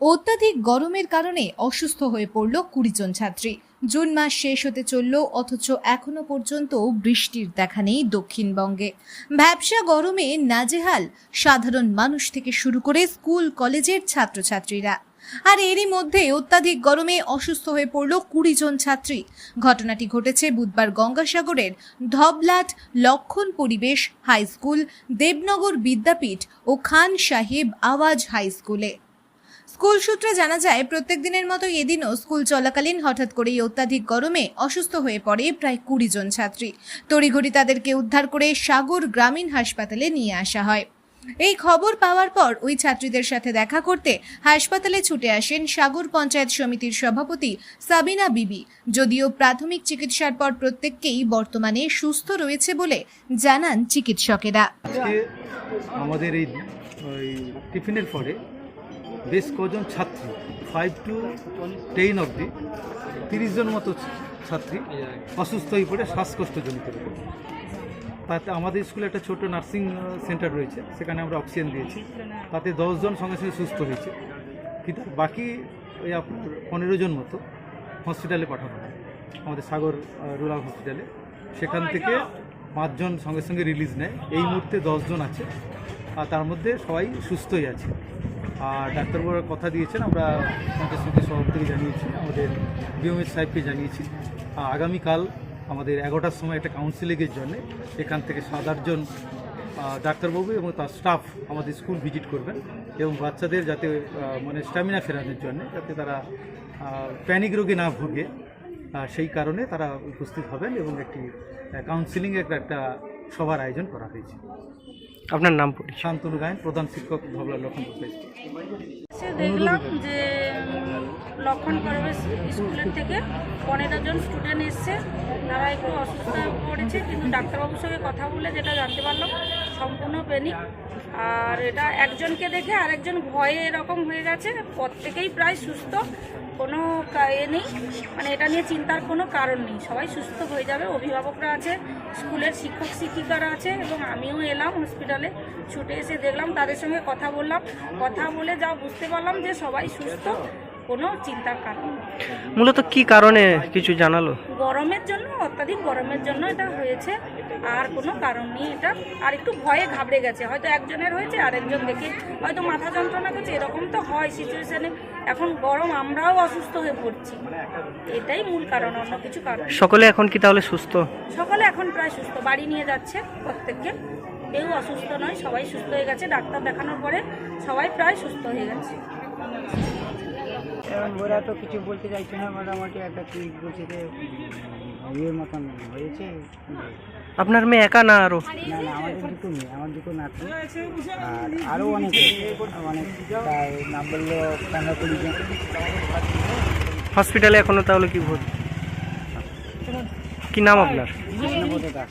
অত্যাধিক গরমের কারণে অসুস্থ হয়ে পড়ল কুড়ি জন ছাত্রী। জুন মাস শেষ হতে চলল, অথচ এখনও পর্যন্ত বৃষ্টির দেখা নেই দক্ষিণবঙ্গে। ব্যবসা গরমে নাজেহাল, সাধারণ মানুষ থেকে শুরু করে স্কুল, কলেজের ছাত্রছাত্রীরা। আর এরই মধ্যে অত্যাধিক গরমে অসুস্থ হয়ে পড়ল কুড়ি জন ছাত্রী। ঘটনাটি ঘটেছে বুধবার গঙ্গাসাগরের ধবলাট লক্ষণ পরিবেশ হাই স্কুল, দেবনগর বিদ্যাপীঠ ও খান সাহেব আওয়াজ হাই স্কুলে। স্কুল সূত্রে জানা যায়, প্রত্যেক দিনের মতো এদিনও স্কুল চলাকালীন হঠাৎ করেই অত্যাধিক গরমে অসুস্থ হয়ে পড়ে প্রায় কুড়ি জন ছাত্রী। তড়িঘড়ি তাদেরকে উদ্ধার করে সাগর গ্রামীণ হাসপাতালে নিয়ে আসা হয়। এই খবর পাওয়ার পর ওই ছাত্রীদের সাথে দেখা করতে হাসপাতালে ছুটে আসেন সাগর পঞ্চায়েত সমিতির সভাপতি সাবিনা বিবি। যদিও প্রাথমিক চিকিৎসার পর প্রত্যেককেই বর্তমানে সুস্থ রয়েছে বলে জানান চিকিৎসকেরা। আমাদের এই টিফিনের পরে বেশ কজন ছাত্রী? ফাইভ টু টেন অবধি। তিরিশ জন মতো ছাত্রী অসুস্থ হয়ে পড়ে, শ্বাসকষ্টজনিত। তাতে আমাদের স্কুলে একটা ছোট নার্সিং সেন্টার রয়েছে, সেখানে আমরা অক্সিজেন দিয়েছি। তাতে দশজন সঙ্গে সঙ্গে সুস্থ হয়েছে। কিন্তু বাকি ওই আপনার পনেরো জন মতো হসপিটালে পাঠানো হয়। আমাদের সাগর রুরাল হসপিটালে। সেখান থেকে পাঁচজন সঙ্গে সঙ্গে রিলিজ নেয়। এই মুহূর্তে দশজন আছে। আর তার মধ্যে সবাই সুস্থই আছে। আর ডাক্তারবাবুরা কথা দিয়েছেন, আমরা পঞ্চায়েত সমিতির সভাপতিকে জানিয়েছি, আমাদের বিএমএস সাহেবকে জানিয়েছি। আগামীকাল আমাদের এগারোটার সময় একটা কাউন্সিলিংয়ের জন্য এখান থেকে সাত আটজন ডাক্তারবাবু এবং তার স্টাফ আমাদের স্কুল ভিজিট করবেন এবং বাচ্চাদের যাতে মানে স্ট্যামিনা ফেরানোর জন্য যাতে তারা প্যানিক রোগে না ভোগে সেই কারণে তারা উপস্থিত হবেন এবং একটি কাউন্সিলিংয়ের একটা সভার আয়োজন করা হয়েছে। আপনার নাম শান্তনু গায়ন প্রধান শিক্ষক ধবলা সে দেখলাম যে লক্ষণ পরিবেশ স্কুলের থেকে। পনেরো জন স্টুডেন্ট এসছে। তারা একটু অসুস্থ হয়ে পড়েছে কিন্তু ডাক্তারবাবুর সঙ্গে কথা বলে যেটা জানতে পারলাম সম্পূর্ণ পেনিক আর এটা একজনকে দেখে আরেকজন ভয়ে এরকম হয়ে গেছে প্রত্যেকেই প্রায় সুস্থ। কোনো এ নেই। মানে এটা নিয়ে চিন্তার কোনো কারণ নেই। সবাই সুস্থ হয়ে যাবে। অভিভাবকরা আছে, স্কুলের শিক্ষক, শিক্ষিকারা আছে এবং আমিও এলাম হসপিটালে। ছুটে এসে দেখলাম, তাদের সঙ্গে কথা বললাম। কথা বলে যা বুঝতে পারলাম যে সবাই সুস্থ। কোনো চিন্তার কারণ মূলত কি কারণে কিছু জানালো? গরমের জন্য অত্যাধিক গরমের জন্য এটা হয়েছে আর কোনো কারণ নেই এটা। আর একটু ভয়ে ঘাবড়ে গেছে হয়তো একজনের হয়েছে আরেকজন দেখে হয়তো মাথা যন্ত্রণা করছে এরকম তো হয় সিচুয়েশনে এখন গরম আমরাও অসুস্থ হয়ে পড়ছি। এটাই মূল কারণ অন্য কিছু কারণ সকলে এখন কি তাহলে সুস্থ? সকলে এখন প্রায় সুস্থ বাড়ি নিয়ে যাচ্ছে প্রত্যেককে। কেউ অসুস্থ নয় সবাই সুস্থ হয়ে গেছে ডাক্তার দেখানোর পরে সবাই প্রায় সুস্থ হয়ে গেছে। এখন ওরা তো কিছু বলতে চাইছে না মোটামুটি একটা কি বলছে যে ইয়ের মতন হয়েছে। আপনার মেয়ে একা না আরও? না না আমাদের দুটো মেয়ে আমার দুটো নাতি। আর আরও অনেক। অনেক প্রায় নাম বলল পনেরো কুড়ি জন। হসপিটালে এখনও তাহলে কি ভর্তি? কি নাম আপনার? দাস